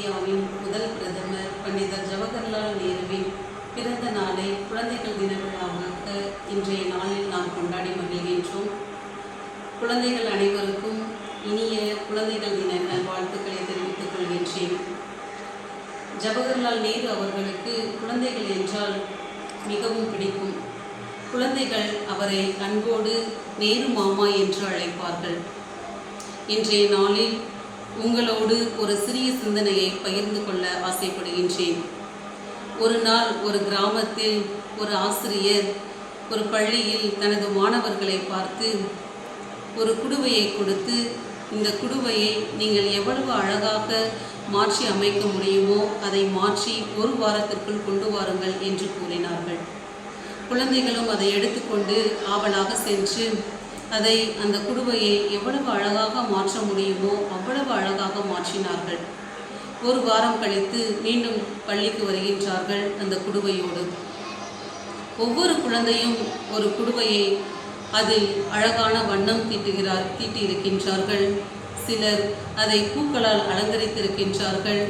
இந்தியாவின் முதல் பிரதமர் பண்டிதர் ஜவஹர்லால் நேருவின் பிறந்த நாளை குழந்தைகள் தின விழாவாக இன்றைய நாளில் நாம் கொண்டாடி மகிழ்கின்றோம். குழந்தைகள் அனைவருக்கும் இனிய குழந்தைகள் தின நல்வாழ்த்துக்களை தெரிவித்துக் கொள்கின்றேன். ஜவஹர்லால் நேரு அவர்களுக்கு குழந்தைகள் என்றால் மிகவும் பிடிக்கும். குழந்தைகள் அவரை அன்போடு நேரு மாமா என்று அழைப்பார்கள். இன்றைய நாளில் உங்களோடு ஒரு சிறிய சிந்தனையை பகிர்ந்து கொள்ள ஆசைப்படுகின்றேன். ஒரு நாள் ஒரு கிராமத்தில் ஒரு ஆசிரியர் ஒரு பள்ளியில் தனது மாணவர்களை பார்த்து ஒரு குடுவையை கொடுத்து இந்த குடுவையை நீங்கள் எவ்வளவு அழகாக மாற்றி அமைக்க முடியுமோ அதை மாற்றி ஒரு வாரத்திற்குள் கொண்டு வாருங்கள் என்று கூறினார்கள். குழந்தைகளும் அதை எடுத்துக்கொண்டு ஆவலாக சென்று அதை அந்த குடுவையை எவ்வளவு அழகாக மாற்ற முடியுமோ அவ்வளவு அழகாக மாற்றினார்கள். ஒரு வாரம் கழித்து மீண்டும் பள்ளிக்கு வருகின்றார்கள் அந்த குடுவையோடு. ஒவ்வொரு குழந்தையும் ஒரு குடுவையை அதில் அழகான வண்ணம் தீட்டுகிறார் தீட்டியிருக்கின்றார்கள். சிலர் அதை பூக்களால் அலங்கரித்திருக்கின்றார்கள்.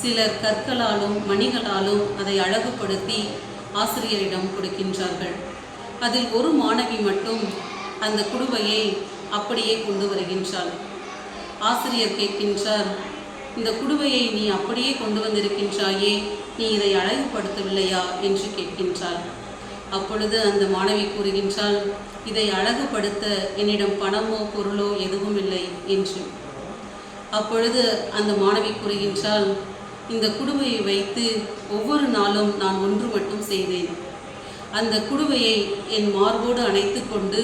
சிலர் கற்களாலும் மணிகளாலும் அதை அழகுபடுத்தி ஆசிரியரிடம் கொடுக்கின்றார்கள். அதில் ஒரு மாணவி மட்டும் அந்த குடுவையை அப்படியே கொண்டு வருகின்றாள். ஆசிரியர் கேட்கின்றார் இந்த குடுவையை நீ அப்படியே கொண்டு வந்திருக்கின்றாயே நீ இதை அழகுபடுத்தவில்லையா? என்று கேட்கின்றாள். அப்பொழுது அந்த மாணவி கூறுகின்றாள் இதை அழகுபடுத்த என்னிடம் பணமோ பொருளோ எதுவும் இல்லை என்று. அப்பொழுது அந்த மாணவி கூறுகின்றாள் இந்த குடுவையை வைத்து ஒவ்வொரு நாளும் நான் ஒன்று மட்டும் செய்தேன். அந்த குடுவையை என் மார்போடு அணைத்து கொண்டு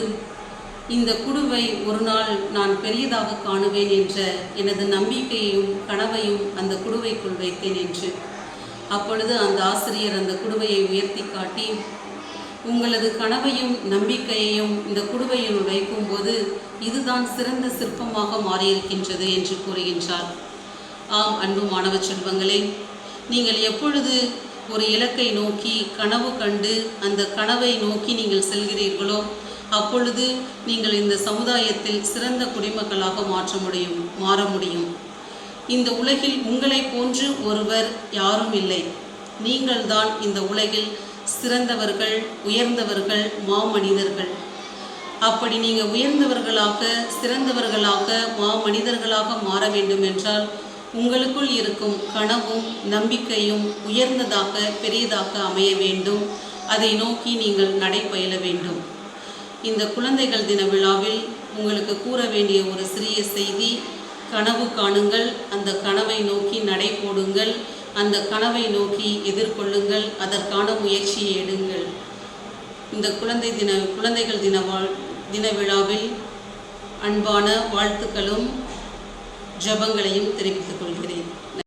இந்த குடுவை ஒரு நாள் நான் பெரியதாக காணுவேன் என்ற எனது நம்பிக்கையையும் கனவையும் அந்த குடுவைக்குள் வைத்தேன் என்று. அப்பொழுது அந்த ஆசிரியர் அந்த குடுவையை உயர்த்தி காட்டி உங்களது கனவையும் நம்பிக்கையையும் இந்த குடுவையில் வைக்கும்போது இதுதான் சிறந்த சிற்பமாக மாறியிருக்கின்றது என்று கூறுகின்றார். ஆம் அன்பு மாணவ செல்வங்களே நீங்கள் எப்பொழுது ஒரு இலக்கை நோக்கி கனவு கண்டு அந்த கனவை நோக்கி நீங்கள் செல்கிறீர்களோ அப்பொழுது நீங்கள் இந்த சமுதாயத்தில் சிறந்த குடிமக்களாக மாற்ற முடியும் மாற முடியும். இந்த உலகில் உங்களை போன்று ஒருவர் யாரும் இல்லை. நீங்கள்தான் இந்த உலகில் சிறந்தவர்கள் உயர்ந்தவர்கள் மாமனிதர்கள். அப்படி நீங்கள் உயர்ந்தவர்களாக சிறந்தவர்களாக மாமனிதர்களாக மாற வேண்டும் என்றால் உங்களுக்குள் இருக்கும் கனவும் நம்பிக்கையும் உயர்ந்ததாக பெரியதாக அமைய வேண்டும். அதை நோக்கி நீங்கள் நடைபயில வேண்டும். இந்த குழந்தைகள் தின விழாவில் உங்களுக்கு கூற வேண்டிய ஒரு சிறிய செய்தி கனவு காணுங்கள் அந்த கனவை நோக்கி நடை போடுங்கள் அந்த கனவை நோக்கி எதிர்கொள்ளுங்கள் அதற்கான முயற்சியை எடுங்கள். இந்த குழந்தை தின குழந்தைகள் தின வாழ் தின விழாவில் அன்பான வாழ்த்துக்களும் ஜபங்களையும் தெரிவித்துக் கொள்கிறேன்.